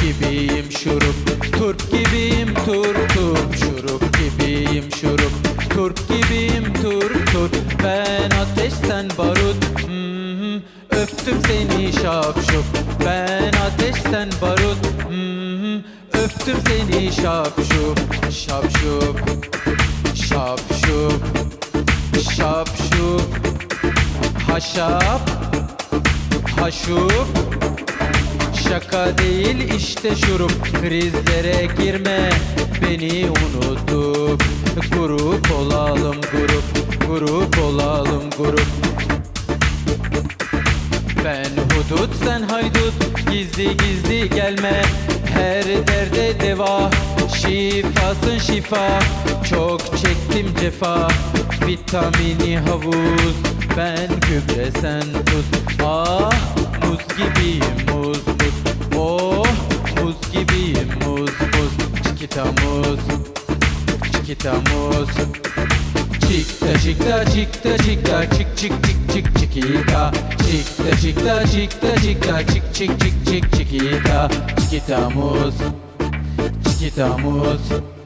gibiyim şurup. Turp gibiyim turp turp. Şurup gibiyim şurup. Turp gibiyim turp turp. Ben ateş sen barut hmm, Öptüm seni şapşup. Ben ateş sen barut hmm, Öptüm seni şapşup. Şapşup Şapşup Şapşup. Haşap Haşup Şaka değil işte şurup. Krizlere girme beni unutup. Grup olalım grup Grup olalım grup. Ben hudut sen haydut. Gizli gizli gelme Her derde deva. Şifasın şifa Çok çektim cefa. Vitamini havuz Ben gübre sen tuz. Ah muz gibiyim gibiyim. Muz muz Çikita muz. Çikita muz. Çikta çikta çikta çikta. Çik çik çik çik çikita. Çikta çikta çikta çikta. Çik çik çik çik çikita. Çikita muz. Çikita muz